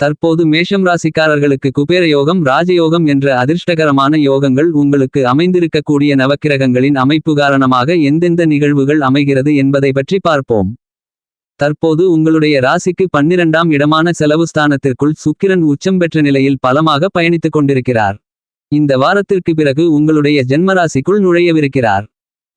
தற்போது மேஷம் ராசிக்காரர்களுக்கு குபேர யோகம் ராஜயோகம் என்ற அதிர்ஷ்டகரமான யோகங்கள் உங்களுக்கு அமைந்திருக்கக்கூடிய நவக்கிரகங்களின் அமைப்பு காரணமாக எந்தெந்த நிகழ்வுகள் அமைகிறது என்பதை பற்றி பார்ப்போம். தற்போது உங்களுடைய ராசிக்கு பன்னிரண்டாம் இடமான செலவு ஸ்தானத்திற்குள் சுக்கிரன் உச்சம் பெற்ற நிலையில் பலமாக பயணித்துக் கொண்டிருக்கிறார். இந்த வாரத்திற்கு பிறகு உங்களுடைய ஜென்மராசிக்குள் நுழையவிருக்கிறார்.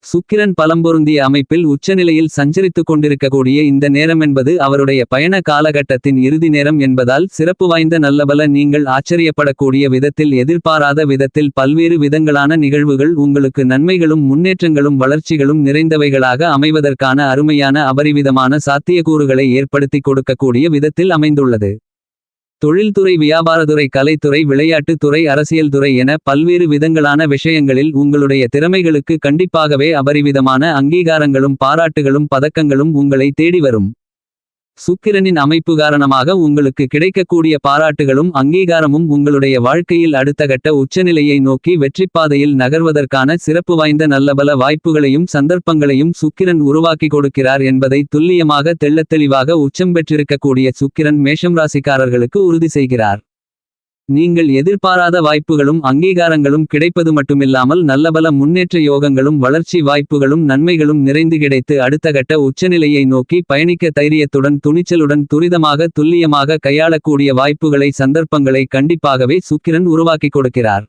சுக்கிரன் பலம்பொருந்திய அமைப்பில் உச்சநிலையில் சஞ்சரித்துக் கொண்டிருக்கக்கூடிய இந்த நேரம் என்பது அவருடைய பயண காலகட்டத்தின் இறுதி நேரம் என்பதால் சிறப்பு வாய்ந்த நல்லபல நீங்கள் ஆச்சரியப்படக்கூடிய விதத்தில் எதிர்பாராத விதத்தில் பல்வேறு விதங்களான நிகழ்வுகள் உங்களுக்கு நன்மைகளும் முன்னேற்றங்களும் வளர்ச்சிகளும் நிறைந்தவைகளாக அமைவதற்கான அருமையான அபரிவிதமான சாத்தியக்கூறுகளை ஏற்படுத்திக் கொடுக்கக்கூடிய விதத்தில் அமைந்துள்ளது. தொழில்துறை வியாபாரத்துறை கலைத்துறை விளையாட்டு துறை அரசியல் துறை என பல்வேறு விதங்களான விஷயங்களில் உங்களுடைய திறமைகளுக்கு கண்டிப்பாகவே அபரிவிதமான அங்கீகாரங்களும் பாராட்டுகளும் பதக்கங்களும் உங்களை தேடி வரும். சுக்கிரனின் அமைப்பு காரணமாக உங்களுக்கு கிடைக்கக்கூடிய பாராட்டுகளும் அங்கீகாரமும் உங்களுடைய வாழ்க்கையில் அடுத்த கட்ட உச்சநிலையை நோக்கி வெற்றிப்பாதையில் நகர்வதற்கான சிறப்பு வாய்ந்த நல்லபல வாய்ப்புகளையும் சந்தர்ப்பங்களையும் சுக்கிரன் உருவாக்கி கொடுக்கிறார் என்பதை துல்லியமாக தெள்ளத்தெளிவாக உச்சம் பெற்றிருக்கக்கூடிய சுக்கிரன் மேஷம் ராசிக்காரர்களுக்கு உறுதி செய்கிறார். நீங்கள் எதிர்பாராத வாய்ப்புகளும் அங்கீகாரங்களும் கிடைப்பது மட்டுமில்லாமல் நல்லபல முன்னேற்ற யோகங்களும் வளர்ச்சி வாய்ப்புகளும் நன்மைகளும் நிறைந்து கிடைத்து அடுத்த கட்ட உச்சநிலையை நோக்கி பயணிக்க தைரியத்துடன் துணிச்சலுடன் துரிதமாக துல்லியமாக கையாளக்கூடிய வாய்ப்புகளை சந்தர்ப்பங்களை கண்டிப்பாகவே சுக்கிரன் உருவாக்கிக் கொடுக்கிறார்.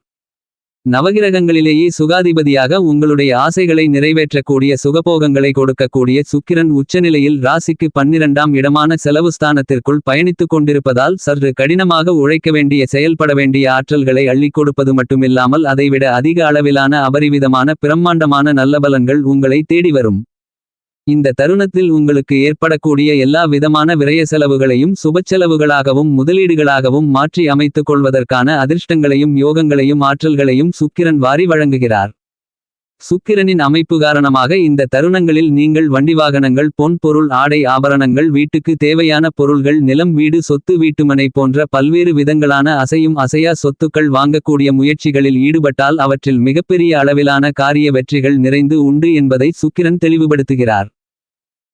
நவகிரகங்களிலேயே சுகாதிபதியாக உங்களுடைய ஆசைகளை நிறைவேற்றக்கூடிய சுகபோகங்களை கொடுக்கக்கூடிய சுக்கிரன் உச்சநிலையில் ராசிக்கு பன்னிரண்டாம் இடமான செலவு ஸ்தானத்திற்குள் பயணித்துக் கொண்டிருப்பதால் சற்று கடினமாக உழைக்க வேண்டிய செயல்பட வேண்டிய ஆற்றல்களை அள்ளிக் கொடுப்பது மட்டுமில்லாமல் அதைவிட அதிக அளவிலான அபரிவிதமான பிரம்மாண்டமான நல்ல பலன்கள் உங்களை தேடி வரும். இந்த தருணத்தில் உங்களுக்கு ஏற்படக்கூடிய எல்லா விதமான விரய செலவுகளையும் சுபச்செலவுகளாகவும் முதலீடுகளாகவும் மாற்றி அமைத்துக் கொள்வதற்கான அதிர்ஷ்டங்களையும் யோகங்களையும் ஆற்றல்களையும் சுக்கிரன் வாரி வழங்குகிறார். சுக்கிரனின் அமைப்பு காரணமாக இந்த தருணங்களில் நீங்கள் வண்டி வாகனங்கள் பொன் பொருள் ஆடை ஆபரணங்கள் வீட்டுக்கு தேவையான பொருள்கள் நிலம் வீடு சொத்து வீட்டுமனை போன்ற பல்வேறு விதங்களான அசையும் அசையா சொத்துக்கள் வாங்கக்கூடிய முயற்சிகளில் ஈடுபட்டால் அவற்றில் மிகப்பெரிய அளவிலான காரிய வெற்றிகள் நிறைந்து உண்டு என்பதை சுக்கிரன் தெளிவுபடுத்துகிறார்.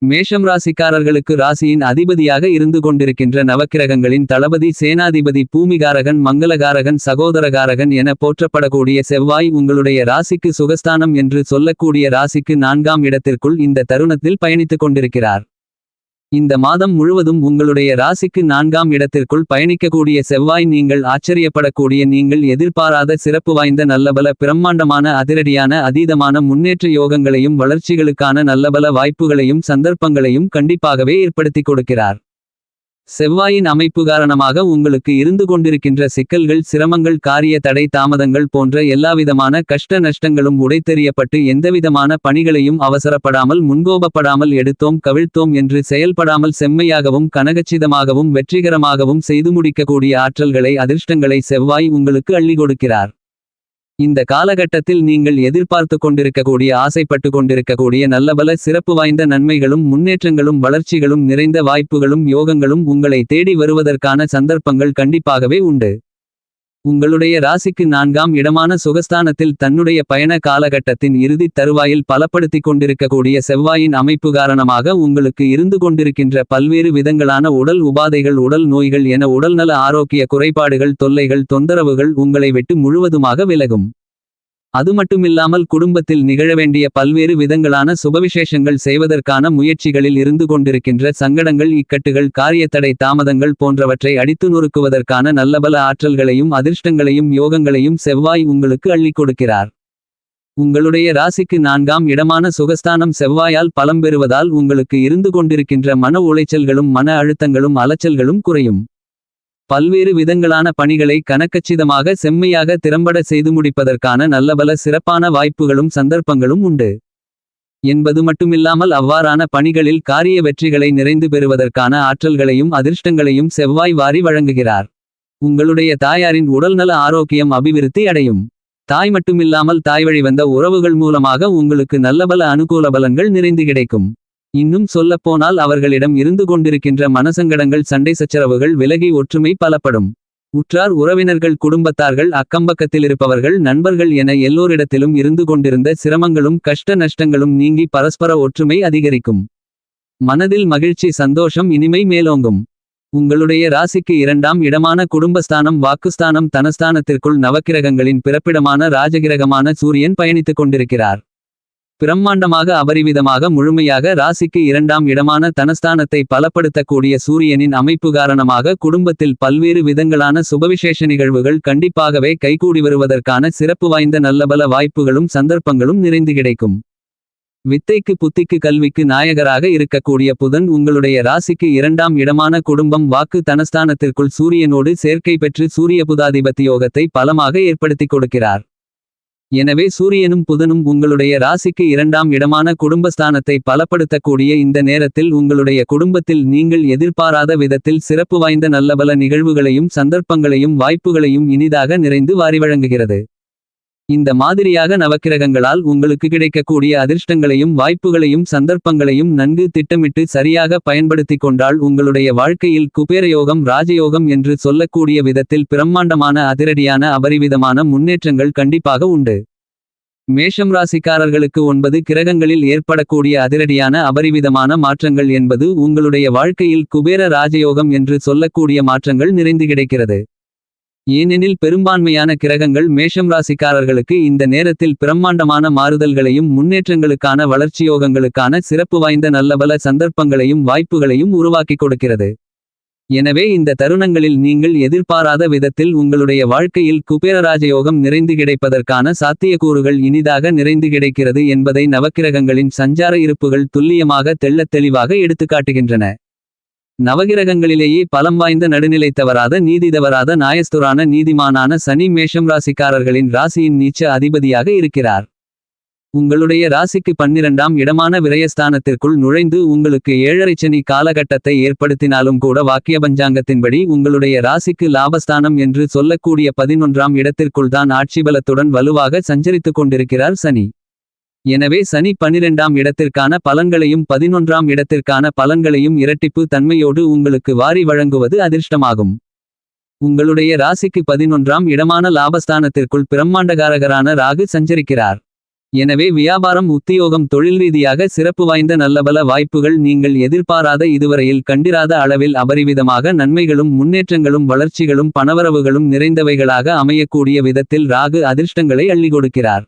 மேஷம் ராசிக்காரர்களுக்கு ராசியின் அதிபதியாக இருந்து கொண்டிருக்கின்ற நவக்கிரகங்களின் தளபதி சேனாதிபதி பூமிகாரகன் மங்களகாரகன் சகோதரகாரகன் என போற்றப்படக்கூடிய செவ்வாய் உங்களுடைய ராசிக்கு சுகஸ்தானம் என்று சொல்லக்கூடிய ராசிக்கு நான்காம் இடத்திற்குள் இந்த தருணத்தில் பயணித்துக் கொண்டிருக்கிறார். இந்த மாதம் முழுவதும் உங்களுடைய ராசிக்கு நான்காம் இடத்திற்குள் பயணிக்கக்கூடிய செவ்வாய் நீங்கள் ஆச்சரியப்படக்கூடிய நீங்கள் எதிர்பாராத சிறப்பு வாய்ந்த நல்லபல பிரம்மாண்டமான அதிரடியான அதீதமான முன்னேற்ற யோகங்களையும் வளர்ச்சிகளுக்கான நல்லபல வாய்ப்புகளையும் சந்தர்ப்பங்களையும் கண்டிப்பாகவே ஏற்படுத்திக் கொடுக்கிறார். செவ்வாயின் அமைப்பு காரணமாக உங்களுக்கு இருந்து கொண்டிருக்கின்ற சிக்கல்கள் சிரமங்கள் காரிய தடை தாமதங்கள் போன்ற எல்லாவிதமான கஷ்ட நஷ்டங்களும் உடைத்தெறியப்பட்டு எந்தவிதமான பணிகளையும் அவசரப்படாமல் முன்கோபப்படாமல் எடுத்தோம் கவிழ்த்தோம் என்று செயல்படாமல் செம்மையாகவும் கனகச்சிதமாகவும் வெற்றிகரமாகவும் செய்து முடிக்கக்கூடிய ஆற்றல்களை அதிர்ஷ்டங்களை செவ்வாய் உங்களுக்கு அள்ளி கொடுக்கிறார். இந்த காலகட்டத்தில் நீங்கள் எதிர்பார்த்து கொண்டிருக்கக்கூடிய ஆசைப்பட்டு கொண்டிருக்கக்கூடிய நல்லபல சிறப்பு வாய்ந்த நன்மைகளும் முன்னேற்றங்களும் வளர்ச்சிகளும் நிறைந்த வாய்ப்புகளும் யோகங்களும் உங்களை தேடி வருவதற்கான சந்தர்ப்பங்கள் கண்டிப்பாகவே உண்டு. உங்களுடைய ராசிக்கு நான்காம் இடமான சுகஸ்தானத்தில் தன்னுடைய பயண காலகட்டத்தின் இறுதித் தருவாயில் பலப்படுத்திக் கொண்டிருக்கக்கூடிய செவ்வாயின் அமைப்பு காரணமாக உங்களுக்கு இருந்து கொண்டிருக்கின்ற பல்வேறு விதங்களான உடல் உபாதைகள் உடல் நோய்கள் என உடல்நல ஆரோக்கிய குறைபாடுகள் தொல்லைகள் தொந்தரவுகள் உங்களை விட்டு முழுவதுமாக விலகும். அது மட்டுமில்லாமல் குடும்பத்தில் நிகழ வேண்டிய பல்வேறு விதங்களான சுபவிசேஷங்கள் செய்வதற்கான முயற்சிகளில் இருந்து கொண்டிருக்கின்ற சங்கடங்கள் இக்கட்டுகள் காரியத்தடை தாமதங்கள் போன்றவற்றை அடித்து நொறுக்குவதற்கான நல்லபல ஆற்றல்களையும் அதிர்ஷ்டங்களையும் யோகங்களையும் செவ்வாய் உங்களுக்கு அள்ளிக் கொடுக்கிறார். உங்களுடைய ராசிக்கு நான்காம் இடமான சுகஸ்தானம் செவ்வாயால் பலம் பெறுவதால் உங்களுக்கு இருந்து கொண்டிருக்கின்ற மன உளைச்சல்களும் மன அழுத்தங்களும் அலைச்சல்களும் குறையும். பல்வேறு விதங்களான பணிகளை கணக்கச்சிதமாக செம்மையாக திறம்பட செய்து முடிப்பதற்கான நல்லபல சிறப்பான வாய்ப்புகளும் சந்தர்ப்பங்களும் உண்டு. என்பது மட்டுமில்லாமல் அவ்வாறான பணிகளில் காரிய வெற்றிகளை நிறைந்து பெறுவதற்கான ஆற்றல்களையும் அதிர்ஷ்டங்களையும் செவ்வாய் வாரி வழங்குகிறார். உங்களுடைய தாயாரின் உடல்நல ஆரோக்கியம் அபிவிருத்தி அடையும். தாய் மட்டுமில்லாமல் தாய் வழி வந்த உறவுகள் மூலமாக உங்களுக்கு நல்லபல அனுகூல பலன்கள் நிறைந்து கிடைக்கும். இன்னும் சொல்லப்போனால் அவர்களிடம் இருந்து கொண்டிருக்கின்ற மனசங்கடங்கள் சண்டை சச்சரவுகள் விலகி ஒற்றுமை பலப்படும். உற்றார் உறவினர்கள் குடும்பத்தார்கள் அக்கம்பக்கத்திலிருப்பவர்கள் நண்பர்கள் என எல்லோரிடத்திலும் இருந்து கொண்டிருந்த சிரமங்களும் கஷ்ட நஷ்டங்களும் நீங்கி பரஸ்பர ஒற்றுமை அதிகரிக்கும். மனதில் மகிழ்ச்சி சந்தோஷம் இனிமை மேலோங்கும். உங்களுடைய ராசிக்கு இரண்டாம் இடமான குடும்பஸ்தானம் வாக்குஸ்தானம் தனஸ்தானத்திற்குள் நவக்கிரகங்களின் பிறப்பிடமான ராஜகிரகமான சூரியன் பயணித்துக் கொண்டிருக்கிறார். பிரம்மாண்டமாக அபரிவிதமாக முழுமையாக ராசிக்கு இரண்டாம் இடமான தனஸ்தானத்தை பலப்படுத்தக்கூடிய சூரியனின் அமைப்பு காரணமாக குடும்பத்தில் பல்வேறு விதங்களான சுபவிசேஷ நிகழ்வுகள் கண்டிப்பாகவே கைகூடி வருவதற்கான சிறப்பு வாய்ந்த நல்லபல வாய்ப்புகளும் சந்தர்ப்பங்களும் நிறைந்து கிடைக்கும். வித்தைக்கு புத்திக்கு கல்விக்கு நாயகராக இருக்கக்கூடிய புதன் உங்களுடைய ராசிக்கு இரண்டாம் இடமான குடும்பம் வாக்கு தனஸ்தானத்திற்குள் சூரியனோடு சேர்க்கை பெற்று சூரிய புதாதிபத்தி யோகத்தை பலமாக ஏற்படுத்திக் கொடுக்கிறார். எனவே சூரியனும் புதனும் உங்களுடைய ராசிக்கு இரண்டாம் இடமான குடும்பஸ்தானத்தை பலப்படுத்தக்கூடிய இந்த நேரத்தில் உங்களுடைய குடும்பத்தில் நீங்கள் எதிர்பாராத விதத்தில் சிறப்பு வாய்ந்த நல்லபல நிகழ்வுகளையும் சந்தர்ப்பங்களையும் வாய்ப்புகளையும் இனிதாக நிறைந்து வாரி வழங்குகிறது இந்த மாதிரியாக நவக்கிரகங்களால் உங்களுக்கு கிடைக்கக்கூடிய அதிர்ஷ்டங்களையும் வாய்ப்புகளையும் சந்தர்ப்பங்களையும் நன்கு திட்டமிட்டு சரியாக பயன்படுத்திக் கொண்டால் உங்களுடைய வாழ்க்கையில் குபேரயோகம் ராஜயோகம் என்று சொல்லக்கூடிய விதத்தில் பிரம்மாண்டமான அதிரடியான அபரிவிதமான முன்னேற்றங்கள் கண்டிப்பாக உண்டு. மேஷம் ராசிக்காரர்களுக்கு ஒன்பது கிரகங்களில் ஏற்படக்கூடிய அதிரடியான அபரிவிதமான மாற்றங்கள் என்பது உங்களுடைய வாழ்க்கையில் குபேர ராஜயோகம் என்று சொல்லக்கூடிய மாற்றங்கள் நிறைந்து கிடைக்கிறது. ஏனெனில் பெரும்பான்மையான கிரகங்கள் மேஷம் ராசிக்காரர்களுக்கு இந்த நேரத்தில் பிரம்மாண்டமான மாறுதல்களையும் முன்னேற்றங்களுக்கான வளர்ச்சியோகங்களுக்கான சிறப்பு வாய்ந்த நல்லபல சந்தர்ப்பங்களையும் வாய்ப்புகளையும் உருவாக்கிக் கொடுக்கிறது. எனவே இந்த தருணங்களில் நீங்கள் எதிர்பாராத விதத்தில் உங்களுடைய வாழ்க்கையில் குபேரராஜயோகம் நிறைந்து கிடைப்பதற்கான சாத்தியக்கூறுகள் இனிதாக நிறைந்து கிடைக்கிறது என்பதை நவக்கிரகங்களின் சஞ்சார இருப்புகள் துல்லியமாக தெள்ளத் தெளிவாக எடுத்துக்காட்டுகின்றன. நவகிரகங்களிலேயே பலம் வாய்ந்த நடுநிலை தவறாத நீதி தவறாத நாயஸ்துரான நீதிமானான சனி மேஷம் ராசிக்காரர்களின் ராசியின் நீச்ச அதிபதியாக இருக்கிறார். உங்களுடைய ராசிக்கு பன்னிரண்டாம் இடமான விரயஸ்தானத்திற்குள் நுழைந்து உங்களுக்கு ஏழரை சனி காலகட்டத்தை ஏற்படுத்தினாலும் கூட வாக்கிய பஞ்சாங்கத்தின்படி உங்களுடைய ராசிக்கு லாபஸ்தானம் என்று சொல்லக்கூடிய பதினொன்றாம் இடத்திற்குள் தான் ஆட்சிபலத்துடன் வலுவாக சஞ்சரித்துக் கொண்டிருக்கிறார் சனி. எனவே சனி பனிரெண்டாம் இடத்திற்கான பலன்களையும் பதினொன்றாம் இடத்திற்கான பலன்களையும் இரட்டிப்பு தன்மையோடு உங்களுக்கு வாரி வழங்குவது அதிர்ஷ்டமாகும். உங்களுடைய ராசிக்கு பதினொன்றாம் இடமான லாபஸ்தானத்திற்குள் பிரம்மாண்டகாரகரான ராகு சஞ்சரிக்கிறார். எனவே வியாபாரம் உத்தியோகம் தொழில் ரீதியாக சிறப்பு வாய்ந்த நல்லபல வாய்ப்புகள் நீங்கள் எதிர்பாராத இதுவரையில் கண்டிராத அளவில் அபரிவிதமாக நன்மைகளும் முன்னேற்றங்களும் வளர்ச்சிகளும் பணவரவுகளும் நிறைந்தவைகளாக அமையக்கூடிய விதத்தில் ராகு அதிர்ஷ்டங்களை அள்ளி கொடுக்கிறார்.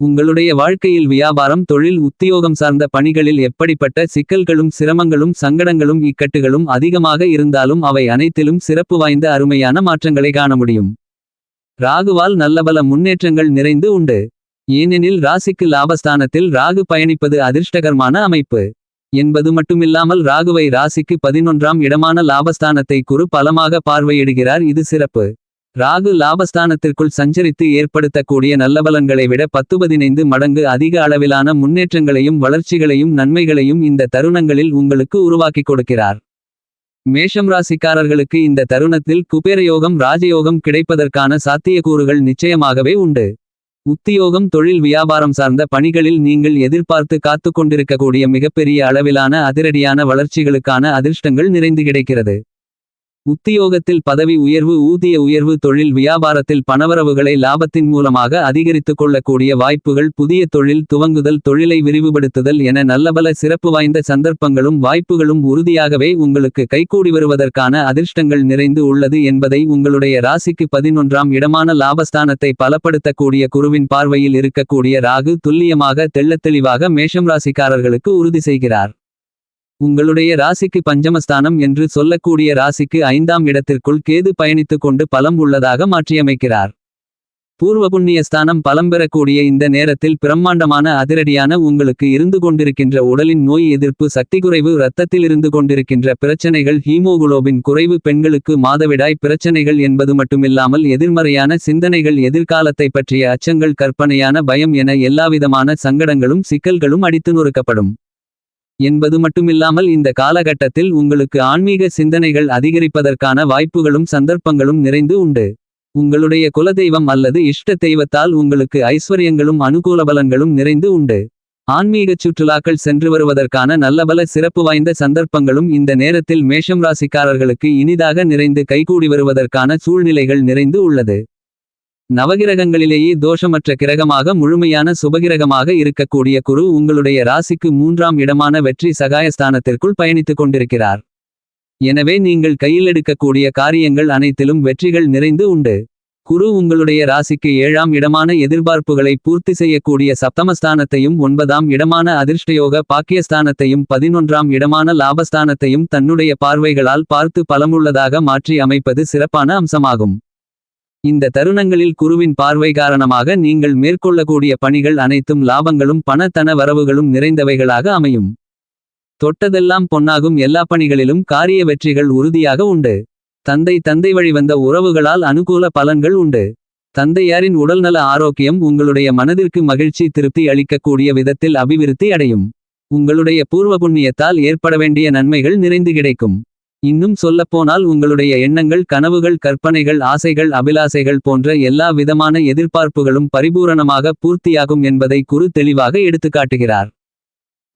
உங்களுடைய வாழ்க்கையில் வியாபாரம் தொழில் உத்தியோகம் சார்ந்த பணிகளில் எப்படிப்பட்ட சிக்கல்களும் சிரமங்களும் சங்கடங்களும் இக்கட்டுகளும் அதிகமாக இருந்தாலும் அவை அனைத்திலும் சிறப்பு வாய்ந்த அருமையான மாற்றங்களை காண முடியும். ராகுவால் நல்லபல முன்னேற்றங்கள் நிறைந்து உண்டு. ஏனெனில் ராசிக்கு லாபஸ்தானத்தில் ராகு பயணிப்பது அதிர்ஷ்டகரமான அமைப்பு. என்பது மட்டுமில்லாமல் ராகுவை ராசிக்கு பதினொன்றாம் இடமான லாபஸ்தானத்தை குறு பலமாக பார்வையிடுகிறார். இது சிறப்பு. ராகு லாபஸ்தானத்திற்குள் சஞ்சரித்து ஏற்படுத்தக்கூடிய நல்லபலன்களை விட பத்து பதினைந்து மடங்கு அதிக அளவிலான முன்னேற்றங்களையும் வளர்ச்சிகளையும் நன்மைகளையும் இந்த தருணங்களில் உங்களுக்கு உருவாக்கிக் கொடுக்கிறார். மேஷம் ராசிக்காரர்களுக்கு இந்த தருணத்தில் குபேரயோகம் ராஜயோகம் கிடைப்பதற்கான சாத்தியக்கூறுகள் நிச்சயமாகவே உண்டு. உத்தியோகம் தொழில் வியாபாரம் சார்ந்த பணிகளில் நீங்கள் எதிர்பார்த்து காத்துக் கொண்டிருக்கக்கூடிய மிகப்பெரிய அளவிலான அதிரடியான வளர்ச்சிகளுக்கான அதிர்ஷ்டங்கள் நிறைந்து கிடைக்கிறது. உத்தியோகத்தில் பதவி உயர்வு ஊதிய உயர்வு தொழில் வியாபாரத்தில் பணவரவுகளை லாபத்தின் மூலமாக அதிகரித்துக் கொள்ளக்கூடிய வாய்ப்புகள் புதிய தொழில் துவங்குதல் தொழிலை விரிவுபடுத்துதல் என நல்லபல சிறப்பு வாய்ந்த சந்தர்ப்பங்களும் வாய்ப்புகளும் உறுதியாகவே உங்களுக்கு கைகூடி வருவதற்கான அதிர்ஷ்டங்கள் நிறைந்து உள்ளது என்பதை உங்களுடைய ராசிக்கு பதினொன்றாம் இடமான லாபஸ்தானத்தை பலப்படுத்தக்கூடிய குருவின் பார்வையில் இருக்கக்கூடிய ராகு துல்லியமாக தெள்ளத்தெளிவாக மேஷம் ராசிக்காரர்களுக்கு உறுதி செய்கிறார். உங்களுடைய ராசிக்கு பஞ்சமஸ்தானம் என்று சொல்லக்கூடிய ராசிக்கு ஐந்தாம் இடத்திற்குள் கேது பயணித்துக் கொண்டு பலம் உள்ளதாக மாற்றியமைக்கிறார். பூர்வ புண்ணியஸ்தானம் பலம் பெறக்கூடிய இந்த நேரத்தில் பிரம்மாண்டமான அதிரடியான உங்களுக்கு இருந்து கொண்டிருக்கின்ற உடலின் நோய் எதிர்ப்பு சக்தி குறைவு இரத்தத்தில் இருந்து கொண்டிருக்கின்ற பிரச்சனைகள் ஹீமோகுளோபின் குறைவு பெண்களுக்கு மாதவிடாய் பிரச்சனைகள் என்பது மட்டுமில்லாமல் எதிர்மறையான சிந்தனைகள் எதிர்காலத்தை பற்றிய அச்சங்கள் கற்பனையான பயம் என எல்லாவிதமான சங்கடங்களும் சிக்கல்களும் அடித்து நொறுக்கப்படும். என்பது மட்டுமில்லாமல் இந்த காலகட்டத்தில் உங்களுக்கு ஆன்மீக சிந்தனைகள் அதிகரிப்பதற்கான வாய்ப்புகளும் சந்தர்ப்பங்களும் நிறைந்து உண்டு. உங்களுடைய குலதெய்வம் அல்லது இஷ்ட தெய்வத்தால் உங்களுக்கு ஐஸ்வர்யங்களும் அனுகூல பலன்களும் நிறைந்து உண்டு. ஆன்மீகச் சுற்றுலாக்கள் சென்று வருவதற்கான நல்லபல சிறப்பு வாய்ந்த சந்தர்ப்பங்களும் இந்த நேரத்தில் மேஷம் ராசிக்காரர்களுக்கு இனிதாக நிறைந்து கைகூடி வருவதற்கான சூழ்நிலைகள் நிறைந்து உள்ளது. நவகிரகங்களிலேயே தோஷமற்ற கிரகமாக முழுமையான சுபகிரகமாக இருக்கக்கூடிய குரு உங்களுடைய ராசிக்கு மூன்றாம் இடமான வெற்றி சகாயஸ்தானத்திற்குள் பயணித்துக் கொண்டிருக்கிறார். எனவே நீங்கள் கையில் எடுக்கக்கூடிய காரியங்கள் அனைத்திலும் வெற்றிகள் நிறைந்து உண்டு. குரு உங்களுடைய ராசிக்கு ஏழாம் இடமான எதிர்பார்ப்புகளை பூர்த்தி செய்யக்கூடிய சப்தமஸ்தானத்தையும் ஒன்பதாம் இடமான அதிர்ஷ்டயோக பாக்கியஸ்தானத்தையும் பதினொன்றாம் இடமான லாபஸ்தானத்தையும் தன்னுடைய பார்வைகளால் பார்த்து பலமுள்ளதாக மாற்றி அமைப்பது சிறப்பான அம்சமாகும். இந்த தருணங்களில் குருவின் பார்வை காரணமாக நீங்கள் மேற்கொள்ளக்கூடிய பணிகள் அனைத்தும் லாபங்களும் பணத்தன வரவுகளும் நிறைந்தவைகளாக அமையும். தொட்டதெல்லாம் பொன்னாகும் எல்லா பணிகளிலும் காரிய வெற்றிகள் உறுதியாக உண்டு. தந்தை தந்தை வழிவந்த உறவுகளால் அனுகூல பலன்கள் உண்டு. தந்தையாரின் உடல்நல ஆரோக்கியம் உங்களுடைய மனதிற்கு மகிழ்ச்சி திருப்தி அளிக்கக்கூடிய விதத்தில் அபிவிருத்தி அடையும். உங்களுடைய பூர்வ புண்ணியத்தால் ஏற்பட வேண்டிய நன்மைகள் நிறைந்து கிடைக்கும். இன்னும் சொல்லப்போனால் உங்களுடைய எண்ணங்கள் கனவுகள் கற்பனைகள் ஆசைகள் அபிலாசைகள் போன்ற எல்லா விதமான எதிர்பார்ப்புகளும் பரிபூரணமாக பூர்த்தியாகும் என்பதை குரு தெளிவாக எடுத்துக்காட்டுகிறார்.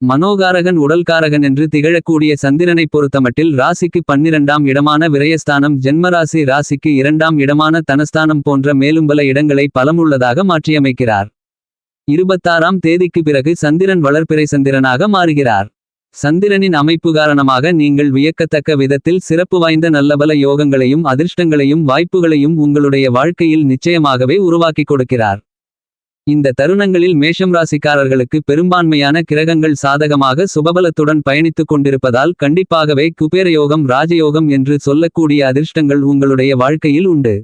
மனோகாரகன் உடல்காரகன் என்று திகழக்கூடிய சந்திரனைப் பொறுத்தமட்டில் ராசிக்கு பன்னிரண்டாம் இடமான விரயஸ்தானம் ஜென்மராசி ராசிக்கு இரண்டாம் இடமான தனஸ்தானம் போன்ற மேலும் பல இடங்களை பலமுள்ளதாக மாற்றியமைக்கிறார். இருபத்தாறாம் தேதிக்கு பிறகு சந்திரன் வளர்பிறை சந்திரனாக மாறுகிறார். சந்திரனின் அமைப்பு காரணமாக நீங்கள் வியக்கத்தக்க விதத்தில் சிறப்பு வாய்ந்த நல்லபல யோகங்களையும் அதிர்ஷ்டங்களையும் வாய்ப்புகளையும் உங்களுடைய வாழ்க்கையில் நிச்சயமாகவே உருவாக்கிக் கொடுக்கிறார். இந்த தருணங்களில் மேஷம் ராசிக்காரர்களுக்கு பெரும்பான்மையான கிரகங்கள் சாதகமாக சுபபலத்துடன் பயணித்துக் கொண்டிருப்பதால் கண்டிப்பாகவே குபேரயோகம் ராஜயோகம் என்று சொல்லக்கூடிய அதிர்ஷ்டங்கள் உங்களுடைய வாழ்க்கையில் உண்டு.